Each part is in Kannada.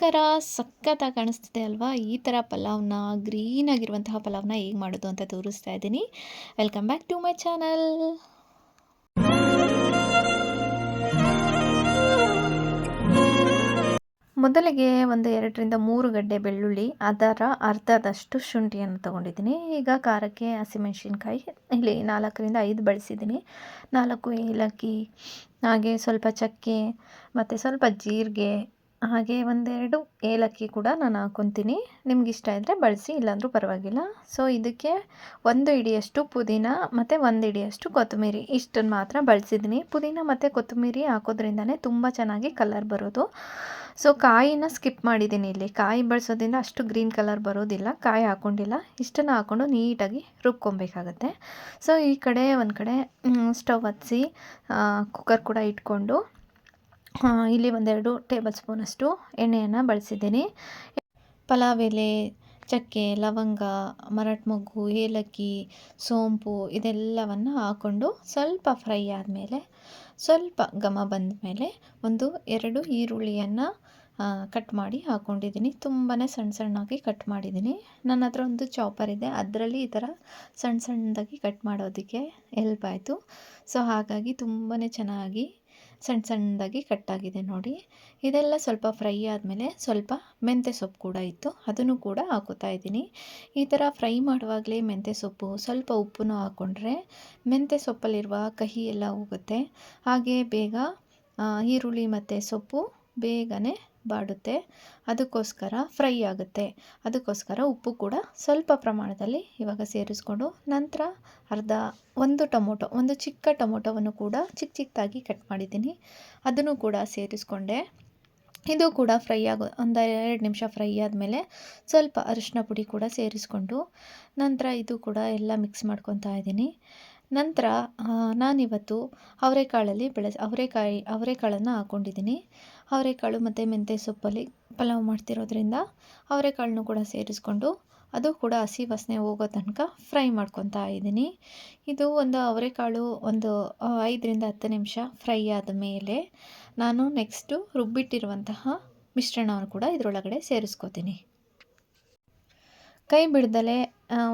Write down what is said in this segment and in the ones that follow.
ನಮಸ್ಕಾರ ಸಖತ್ತಾಗಿ ಕಾಣಿಸ್ತಿದೆ ಅಲ್ವಾ? ಈ ಥರ ಪಲಾವ್ನ, ಗ್ರೀನ್ ಆಗಿರುವಂತಹ ಪಲಾವ್ನ ಹೇಗೆ ಮಾಡೋದು ಅಂತ ತೋರಿಸ್ತಾ ಇದ್ದೀನಿ. Welcome back to my channel ಮೊದಲಿಗೆ ಒಂದು ಎರಡರಿಂದ ಮೂರು ಗಡ್ಡೆ ಬೆಳ್ಳುಳ್ಳಿ, ಅದರ ಅರ್ಧದಷ್ಟು ಶುಂಠಿಯನ್ನು ತೊಗೊಂಡಿದ್ದೀನಿ. ಈಗ ಖಾರಕ್ಕೆ ಹಸಿಮೆಣಸಿನ್ಕಾಯಿ, ಇಲ್ಲಿ ನಾಲ್ಕರಿಂದ ಐದು ಬಳಸಿದ್ದೀನಿ. ನಾಲ್ಕು ಏಲಕ್ಕಿ, ಹಾಗೆ ಸ್ವಲ್ಪ ಚಕ್ಕೆ, ಮತ್ತು ಸ್ವಲ್ಪ ಜೀರಿಗೆ ಹಾಗೆ ಒಂದೆರಡು ಏಲಕ್ಕಿ ಕೂಡ ನಾನು ಹಾಕೊತೀನಿ. ನಿಮ್ಗೆ ಇಷ್ಟ ಇದ್ದರೆ ಬಳಸಿ, ಇಲ್ಲಾಂದರೂ ಪರವಾಗಿಲ್ಲ. ಸೊ ಇದಕ್ಕೆ ಒಂದು ಇಡಿಯಷ್ಟು ಪುದೀನ ಮತ್ತು ಒಂದು ಇಡಿಯಷ್ಟು ಕೊತ್ತಂಬರಿ. ಇಷ್ಟನ್ನು ಮಾತ್ರ ಬಳಸಿದ್ದೀನಿ. ಪುದೀನ ಮತ್ತು ಕೊತ್ತಂಬರಿ ಹಾಕೋದ್ರಿಂದನೇ ತುಂಬ ಚೆನ್ನಾಗಿ ಕಲರ್ ಬರೋದು. ಸೊ ಕಾಯಿನ ಸ್ಕಿಪ್ ಮಾಡಿದ್ದೀನಿ ಇಲ್ಲಿ. ಕಾಯಿ ಬಳಸೋದ್ರಿಂದ ಅಷ್ಟು ಗ್ರೀನ್ ಕಲರ್ ಬರೋದಿಲ್ಲ. ಕಾಯಿ ಹಾಕ್ಕೊಂಡಿಲ್ಲ ಇಷ್ಟನ್ನು ಹಾಕ್ಕೊಂಡು ನೀಟಾಗಿ ರುಬ್ಕೊಬೇಕಾಗತ್ತೆ. ಸೊ ಈ ಕಡೆ ಒಂದು ಕಡೆ ಸ್ಟವ್ ಹಚ್ಚಿ ಕುಕ್ಕರ್ ಕೂಡ ಇಟ್ಕೊಂಡು ಇಲ್ಲಿ ಒಂದೆರಡು ಟೇಬಲ್ ಸ್ಪೂನಷ್ಟು ಎಣ್ಣೆಯನ್ನು ಬಳಸಿದ್ದೀನಿ. ಪಲಾವ್ ಎಲೆ ಚಕ್ಕೆ, ಲವಂಗ, ಮರಾಠ ಮೊಗ್ಗು, ಏಲಕ್ಕಿ, ಸೋಂಪು ಇದೆಲ್ಲವನ್ನು ಹಾಕ್ಕೊಂಡು ಸ್ವಲ್ಪ ಫ್ರೈ ಆದಮೇಲೆ, ಸ್ವಲ್ಪ ಘಮ ಬಂದ ಮೇಲೆ ಒಂದು ಎರಡು ಈರುಳ್ಳಿಯನ್ನು ಕಟ್ ಮಾಡಿ ಹಾಕ್ಕೊಂಡಿದ್ದೀನಿ ತುಂಬಾ ಸಣ್ಣ ಸಣ್ಣಾಗಿ ಕಟ್ ಮಾಡಿದ್ದೀನಿ. ನನ್ನ ಹತ್ರ ಒಂದು ಚಾಪರ್ ಇದೆ. ಅದರಲ್ಲಿ ಈ ಥರ ಸಣ್ಣ ಸಣ್ಣದಾಗಿ ಕಟ್ ಮಾಡೋದಕ್ಕೆ ಹೆಲ್ಪ್ ಆಯಿತು. ಸೊ ಹಾಗಾಗಿ ತುಂಬಾ ಚೆನ್ನಾಗಿ ಸಣ್ಣ ಸಣ್ಣದಾಗಿ ಕಟ್ಟಾಗಿದೆ ನೋಡಿ. ಇದೆಲ್ಲ ಸ್ವಲ್ಪ ಫ್ರೈ ಆದಮೇಲೆ ಸ್ವಲ್ಪ ಮೆಂತ್ಯ ಸೊಪ್ಪು ಕೂಡ ಇತ್ತು. ಅದನ್ನು ಕೂಡ ಹಾಕೋತಾ ಇದ್ದೀನಿ. ಈ ಥರ ಫ್ರೈ ಮಾಡುವಾಗಲೇ ಮೆಂತ್ಯ ಸೊಪ್ಪು ಸ್ವಲ್ಪ ಉಪ್ಪನ್ನು ಹಾಕ್ಕೊಂಡ್ರೆ ಮೆಂತ್ಯ ಸೊಪ್ಪಲ್ಲಿರುವ ಕಹಿ ಎಲ್ಲ ಹೋಗುತ್ತೆ. ಹಾಗೆ ಬೇಗ ಈರುಳ್ಳಿ ಮತ್ತು ಸೊಪ್ಪು ಬೇಗನೆ ಬಾಡುತ್ತೆ. ಅದಕ್ಕೋಸ್ಕರ ಫ್ರೈ ಆಗುತ್ತೆ. ಅದಕ್ಕೋಸ್ಕರ ಉಪ್ಪು ಕೂಡ ಸ್ವಲ್ಪ ಪ್ರಮಾಣದಲ್ಲಿ ಇವಾಗ ಸೇರಿಸ್ಕೊಂಡು ನಂತರ ಅರ್ಧ ಒಂದು ಟೊಮೊಟೊ, ಒಂದು ಚಿಕ್ಕ ಟೊಮೊಟೊವನ್ನು ಕೂಡ ಚಿಕ್ಕ ಚಿಕ್ಕದಾಗಿ ಕಟ್ ಮಾಡಿದ್ದೀನಿ. ಅದನ್ನು ಕೂಡ ಸೇರಿಸ್ಕೊಂಡೆ. ಇದು ಕೂಡ ಫ್ರೈ ಆಗೋ ಒಂದು ಎರಡು ನಿಮಿಷ ಫ್ರೈ ಆದಮೇಲೆ ಸ್ವಲ್ಪ ಅರಿಶಿನ ಪುಡಿ ಕೂಡ ಸೇರಿಸ್ಕೊಂಡು ನಂತರ ಇದು ಕೂಡ ಎಲ್ಲ ಮಿಕ್ಸ್ ಮಾಡ್ಕೊತಾ ಇದ್ದೀನಿ. ನಂತರ ನಾನಿವತ್ತು ಅವರೆಕಾಳಲ್ಲಿ ಬೆಳೆ ಅವರೆಕಾಯಿ, ಅವರೆಕಾಳನ್ನು ಹಾಕ್ಕೊಂಡಿದ್ದೀನಿ ಅವರೆಕಾಳು ಮತ್ತು ಮೆಂತ್ಯ ಸೊಪ್ಪಲ್ಲಿ ಪಲಾವ್ ಮಾಡ್ತಿರೋದ್ರಿಂದ ಅವರೆಕಾಳನ್ನು ಕೂಡ ಸೇರಿಸ್ಕೊಂಡು ಅದು ಕೂಡ ಹಸಿ ವಾಸನೆ ಹೋಗೋ ತನಕ ಫ್ರೈ ಮಾಡ್ಕೊತಾ ಇದ್ದೀನಿ. ಇದು ಒಂದು ಅವರೆಕಾಳು ಒಂದು ಐದರಿಂದ ಹತ್ತು ನಿಮಿಷ ಫ್ರೈ ಆದ ಮೇಲೆ ನಾನು ನೆಕ್ಸ್ಟು ರುಬ್ಬಿಟ್ಟಿರುವಂತಹ ಮಿಶ್ರಣವನ್ನು ಕೂಡ ಇದರೊಳಗಡೆ ಸೇರಿಸ್ಕೋತೀನಿ. ಕೈ ಬಿಡ್ದಲೇ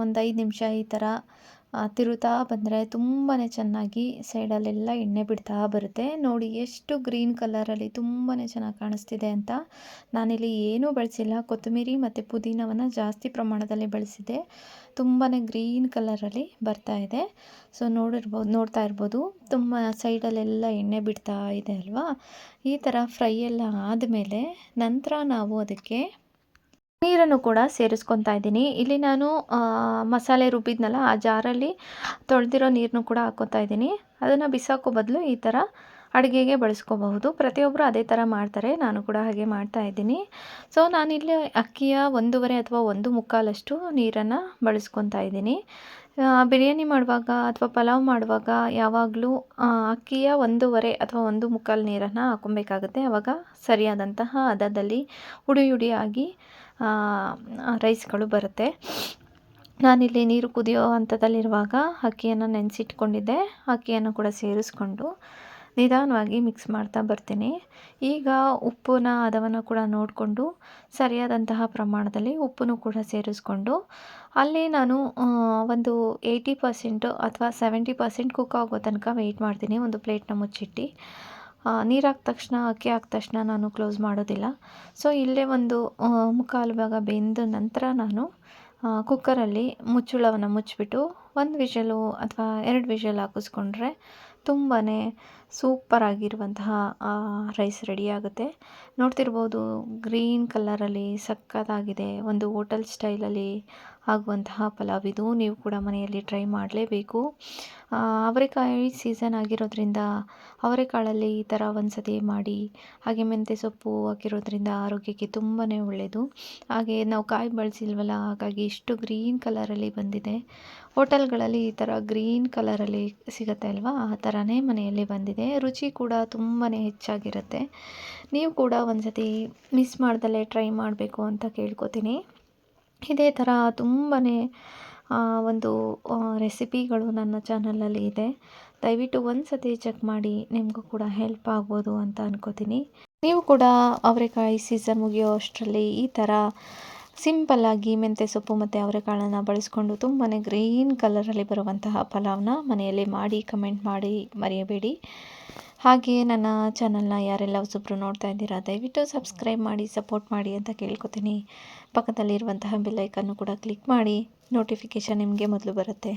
ಒಂದು ಐದು ನಿಮಿಷ ಈ ಥರ ತಿರುತ್ತಾ ಬಂದರೆ ತುಂಬಾ ಚೆನ್ನಾಗಿ ಸೈಡಲ್ಲೆಲ್ಲ ಎಣ್ಣೆ ಬಿಡ್ತಾ ಬರುತ್ತೆ. ನೋಡಿ ಎಷ್ಟು ಗ್ರೀನ್ ಕಲರಲ್ಲಿ ತುಂಬಾ ಚೆನ್ನಾಗಿ ಕಾಣಿಸ್ತಿದೆ ಅಂತ. ನಾನಿಲ್ಲಿ ಏನೂ ಬಳಸಿಲ್ಲ. ಕೊತ್ತಂಬರಿ ಮತ್ತು ಪುದೀನವನ್ನು ಜಾಸ್ತಿ ಪ್ರಮಾಣದಲ್ಲಿ ಬಳಸಿದೆ. ತುಂಬಾ ಗ್ರೀನ್ ಕಲರಲ್ಲಿ ಬರ್ತಾ ಇದೆ. ಸೊ, ನೋಡಿರ್ಬೋದು, ನೋಡ್ತಾ ಇರ್ಬೋದು. ತುಂಬ ಸೈಡಲ್ಲೆಲ್ಲ ಎಣ್ಣೆ ಬಿಡ್ತಾ ಇದೆ ಅಲ್ವಾ? ಈ ಥರ ಫ್ರೈ ಎಲ್ಲ ಆದಮೇಲೆ ನಂತರ ನಾವು ಅದಕ್ಕೆ ನೀರನ್ನು ಕೂಡ ಸೇರಿಸ್ಕೊತಾ ಇದ್ದೀನಿ. ಇಲ್ಲಿ ನಾನು ಮಸಾಲೆ ರುಬ್ಬಿದ್ನಲ್ಲ, ಆ ಜಾರಲ್ಲಿ ತೊಳೆದಿರೋ ನೀರನ್ನು ಕೂಡ ಹಾಕೋತಾ ಇದ್ದೀನಿ. ಅದನ್ನು ಬಿಸಾಕೋ ಬದಲು ಈ ಥರ ಅಡುಗೆಗೆ ಬಳಸ್ಕೋಬಹುದು. ಪ್ರತಿಯೊಬ್ಬರು ಅದೇ ಥರ ಮಾಡ್ತಾರೆ. ನಾನು ಕೂಡ ಹಾಗೆ ಮಾಡ್ತಾ ಇದ್ದೀನಿ. ಸೊ ನಾನಿಲ್ಲಿ ಅಕ್ಕಿಯ ಒಂದೂವರೆ ಅಥವಾ ಒಂದು ಮುಕ್ಕಾಲಷ್ಟು ನೀರನ್ನು ಬಳಸ್ಕೊತಾ ಇದ್ದೀನಿ. ಬಿರಿಯಾನಿ ಮಾಡುವಾಗ ಅಥವಾ ಪಲಾವ್ ಮಾಡುವಾಗ ಯಾವಾಗಲೂ ಅಕ್ಕಿಯ ಒಂದೂವರೆ ಅಥವಾ ಒಂದು ಮುಕ್ಕಾಲು ನೀರನ್ನು ಹಾಕೊಬೇಕಾಗುತ್ತೆ ಆವಾಗ ಸರಿಯಾದಂತಹ ಹದದಲ್ಲಿ ಹುಡಿ ಹುಡಿಯಾಗಿ ರೈಸ್ಗಳು ಬರುತ್ತೆ. ನಾನಿಲ್ಲಿ ನೀರು ಕುದಿಯೋ ಹಂತದಲ್ಲಿರುವಾಗ ಅಕ್ಕಿಯನ್ನು ನೆನೆಸಿಟ್ಕೊಂಡಿದ್ದೆ. ಅಕ್ಕಿಯನ್ನು ಕೂಡ ಸೇರಿಸ್ಕೊಂಡು ನಿಧಾನವಾಗಿ ಮಿಕ್ಸ್ ಮಾಡ್ತಾ ಬರ್ತೀನಿ. ಈಗ ಉಪ್ಪಿನ ಹದವನ್ನು ಕೂಡ ನೋಡಿಕೊಂಡು ಸರಿಯಾದಂತಹ ಪ್ರಮಾಣದಲ್ಲಿ ಉಪ್ಪನ್ನು ಕೂಡ ಸೇರಿಸ್ಕೊಂಡು ಅಲ್ಲಿ ನಾನು ಒಂದು ಏಯ್ಟಿ ಪರ್ಸೆಂಟು ಅಥವಾ ಸೆವೆಂಟಿ ಪರ್ಸೆಂಟ್ ಕುಕ್ ಆಗೋ ತನಕ ವೆಯ್ಟ್ ಮಾಡ್ತೀನಿ. ಒಂದು ಪ್ಲೇಟ್ನ ಮುಚ್ಚಿಟ್ಟು. ನೀರು ಹಾಕಿದ ತಕ್ಷಣ, ಅಕ್ಕಿ ಹಾಕಿದ ತಕ್ಷಣ ನಾನು ಕ್ಲೋಸ್ ಮಾಡೋದಿಲ್ಲ. ಸೊ ಇಲ್ಲೇ ಒಂದು ಮುಕ್ಕಾಲು ಭಾಗ ಬೆಂದ ನಂತರ ನಾನು ಕುಕ್ಕರಲ್ಲಿ ಮುಚ್ಚಳವನ್ನು ಮುಚ್ಚಿಬಿಟ್ಟು ಒಂದು ವಿಷಲು ಅಥವಾ ಎರಡು ವಿಷಲ್ ಹಾಕಿಸ್ಕೊಂಡ್ರೆ ತುಂಬಾ ಸೂಪರಾಗಿರುವಂತಹ ರೈಸ್ ರೆಡಿಯಾಗುತ್ತೆ ನೋಡ್ತಿರ್ಬೋದು ಗ್ರೀನ್ ಕಲರಲ್ಲಿ ಸಕ್ಕತ್ತಾಗಿದೆ ಒಂದು ಹೋಟೆಲ್ ಸ್ಟೈಲಲ್ಲಿ ಆಗುವಂತಹ ಪಲಾವ್ ಇದು ನೀವು ಕೂಡ ಮನೆಯಲ್ಲಿ ಟ್ರೈ ಮಾಡಲೇಬೇಕು. ಅವರೆಕಾಯಿ ಸೀಸನ್ ಆಗಿರೋದ್ರಿಂದ ಅವರೆಕಾಳಲ್ಲಿ ಈ ಥರ ಒಂದ್ಸತಿ ಮಾಡಿ, ಹಾಗೆ ಮೆಂತ್ಯ ಸೊಪ್ಪು ಹಾಕಿರೋದ್ರಿಂದ ಆರೋಗ್ಯಕ್ಕೆ ತುಂಬಾ ಒಳ್ಳೆಯದು ಹಾಗೆ ನಾವು ಕಾಯಿ ಬಳಸಿಲ್ವಲ್ಲ, ಹಾಗಾಗಿ ಇಷ್ಟು ಗ್ರೀನ್ ಕಲರಲ್ಲಿ ಬಂದಿದೆ. ಹೋಟೆಲ್ಗಳಲ್ಲಿ ಈ ಥರ ಗ್ರೀನ್ ಕಲರಲ್ಲಿ ಸಿಗುತ್ತೆ ಅಲ್ವಾ? ಆ ಥರನೇ ಮನೆಯಲ್ಲಿ ಬಂದಿದೆ. ರುಚಿ ಕೂಡ ತುಂಬಾ ಹೆಚ್ಚಾಗಿರುತ್ತೆ. ನೀವು ಕೂಡ ಒಂದ್ಸತಿ ಮಿಸ್ ಮಾಡ್ದಲೇ ಟ್ರೈ ಮಾಡಬೇಕು ಅಂತ ಕೇಳ್ಕೊತೀನಿ. ಇದೇ ಥರ ತುಂಬಾ ಒಂದು ರೆಸಿಪಿಗಳು ನನ್ನ ಚಾನಲಲ್ಲಿ ಇದೆ. ದಯವಿಟ್ಟು ಒಂದು ಸತಿ ಚೆಕ್ ಮಾಡಿ, ನಿಮಗೂ ಕೂಡ ಹೆಲ್ಪ್ ಆಗ್ಬೋದು ಅಂತ ಅನ್ಕೋತೀನಿ. ನೀವು ಕೂಡ ಅವರೆಕಾಯಿ ಸೀಸನ್ ಮುಗಿಯೋ ಅಷ್ಟರಲ್ಲಿ ಈ ಥರ ಸಿಂಪಲ್ಲಾಗಿ ಮೆಂತ್ಯ ಸೊಪ್ಪು ಮತ್ತು ಅವರೆಕಾಳನ್ನು ಬಳಸ್ಕೊಂಡು ತುಂಬಾ ಗ್ರೀನ್ ಕಲರಲ್ಲಿ ಬರುವಂತಹ ಪಲಾವ್ನ ಮನೆಯಲ್ಲಿ ಮಾಡಿ, ಕಮೆಂಟ್ ಮಾಡಿ ಮರೆಯಬೇಡಿ. ಹಾಗೆಯೇ ನನ್ನ ಚಾನಲ್ನ ಯಾರೆಲ್ಲ ಹೊಸಬ್ರು ನೋಡ್ತಾ ಇದ್ದೀರಾ, ದಯವಿಟ್ಟು ಸಬ್ಸ್ಕ್ರೈಬ್ ಮಾಡಿ ಸಪೋರ್ಟ್ ಮಾಡಿ ಅಂತ ಕೇಳ್ಕೊತೀನಿ. ಪಕ್ಕದಲ್ಲಿರುವಂತಹ ಬೆಲ್ಲೈಕನ್ನು ಕೂಡ ಕ್ಲಿಕ್ ಮಾಡಿ ನೋಟಿಫಿಕೇಷನ್ ನಿಮಗೆ ಮೊದಲು ಬರುತ್ತೆ.